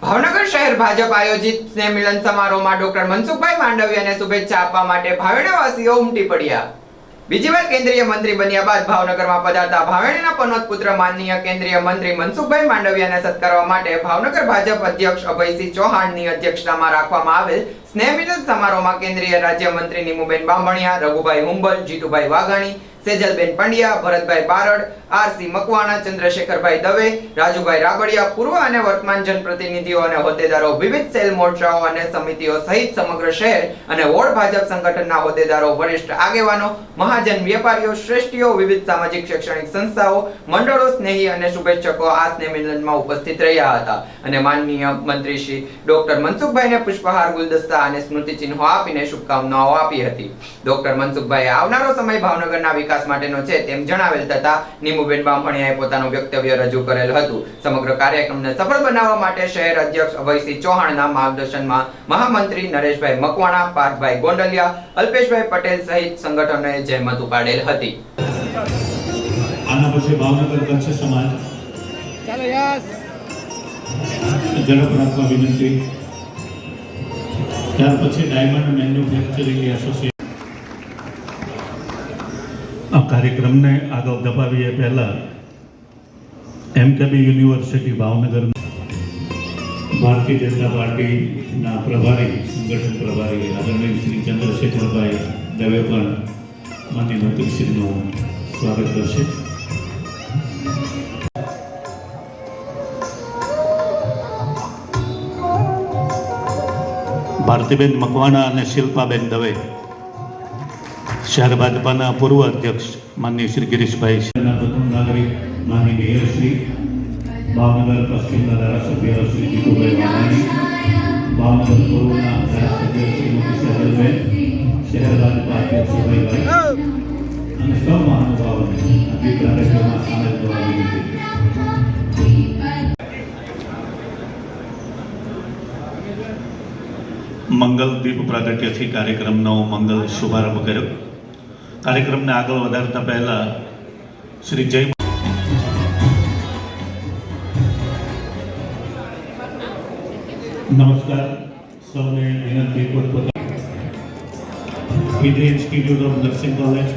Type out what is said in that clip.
ભાવનગર શહેર ભાજપ આયોજિત સ્નેહ સમારોહમાં ડોક્ટર મનસુખભાઈ માંડવિયાને શુભેચ્છા આપવા માટે ભાવેણાવાસીઓ ઉમટી પડ્યા. બીજી વાર કેન્દ્રીય મંત્રી બન્યા બાદ ભાવનગરમાં પધારતા ભાવેણીના પનોત પુત્ર માનનીય કેન્દ્રીય મંત્રી મનસુખભાઈ માંડવિયાને સત્કારવા માટે ભાવનગર ભાજપ અધ્યક્ષ અભયસિંહ ચૌહાણની અધ્યક્ષતામાં રાખવામાં આવેલ સ્નેહ મિલન સમારોહમાં કેન્દ્રીય રાજ્યમંત્રી નીમુબેન બામણિયા, રઘુભાઈ હુંબલ, જીતુભાઈ વાઘાણી સેજલબેન પંડ્યા, ભરતભાઈ બારડ આરસી મકવાણા, ચંદ્રશેખરભાઈ દવે, રાજુભાઈ રાબડિયા, પૂર્વ અને વર્તમાન જનપ્રતિનિધિઓ અને હોદ્દેદારો, વિવિધ સેલ મોરચાઓ અને સમિતિઓ સહિત સમગ્ર શહેર અને વોર્ડ ભાજપ સંગઠનના હોદ્દેદારો, વરિષ્ઠ આગેવાનો, મહાજન વેપારીઓ, શ્રેષ્ઠીઓ, વિવિધ સામાજિક શૈક્ષણિક સંસ્થાઓ, મંડળો સ્નેહી અને શુભેચ્છકો આ સ્નેહ ઉપસ્થિત રહ્યા હતા. અને માનનીય મંત્રી શ્રી ડોક્ટર મનસુખભાઈને પુષ્પહાર, ગુલદસ્તા અને સ્મૃતિ ચિહ્નો આપીને શુભકામનાઓ આપી હતી. ડોક્ટર મનસુખભાઈએ આવનારો સમય ભાવનગરના વિકાસ માટેનો છે તેમ જણાવેલ તથા નીમુબેન બામણીયાએ પોતાનું વક્તવ્ય રજૂ કરેલ હતું. સમગ્ર કાર્યક્રમને સફળ બનાવવા માટે શહેર અધ્યક્ષ અભયસિંહ ચૌહાણના માર્ગદર્શનમાં મહામંત્રી નરેશભાઈ મકવાણા પાર્થભાઈ ગોંડલિયા અલ્પેશભાઈ પટેલ સહિત સંગઠનોએ જહેમત ઉપાડેલ હતી. આના પછી ભાવનગર કચ્છ સમાજ. ચાલો યસ. ઝડપ રાખવા વિનંતી ત્યાર પછી ડાયમંડ મેન્યુફેક્ચરિંગ એસોસિએશન આ કાર્યક્રમને આગળ ધપાવીએ પહેલા એમકેબી યુનિવર્સિટી ભાવનગર ભારતીય જનતા પાર્ટીના પ્રભારી, સંગઠન પ્રભારી આદરણીય શ્રી ચંદ્રશેખરભાઈ દવે પણ માન્ય મંત્રીશ્રીનું સ્વાગત કરશે. ભારતીબેન મકવાણા અને શિલ્પાબેન દવે શહેર ભાજપાના પૂર્વ અધ્યક્ષ માનનીય શ્રી ગિરીશભાઈ પ્રથમ નાગરિક માનનીય મેયરશ્રી ભાવનગર પશ્ચિમના ધારાસભ્ય શ્રી જીતુભાઈ વાઘાણી ભાવનગર પૂર્વના ધારાસભ્ય શ્રીમતી સહેલબેન શહેર ભાજપા અધ્યક્ષ અભયભાઈ અને સૌ મહાનુભાવોને આ કાર્યક્રમમાં સામેલ થવા મંગલ દીપ પ્રાગટ્યથી કાર્યક્રમનો મંગલ શુભારંભ કર્યો. કાર્યક્રમને આગળ વધારતા પહેલાં શ્રી જય નમસ્કાર. સૌને વિનંતી પોતપોતા Indian Institute of Nursing College.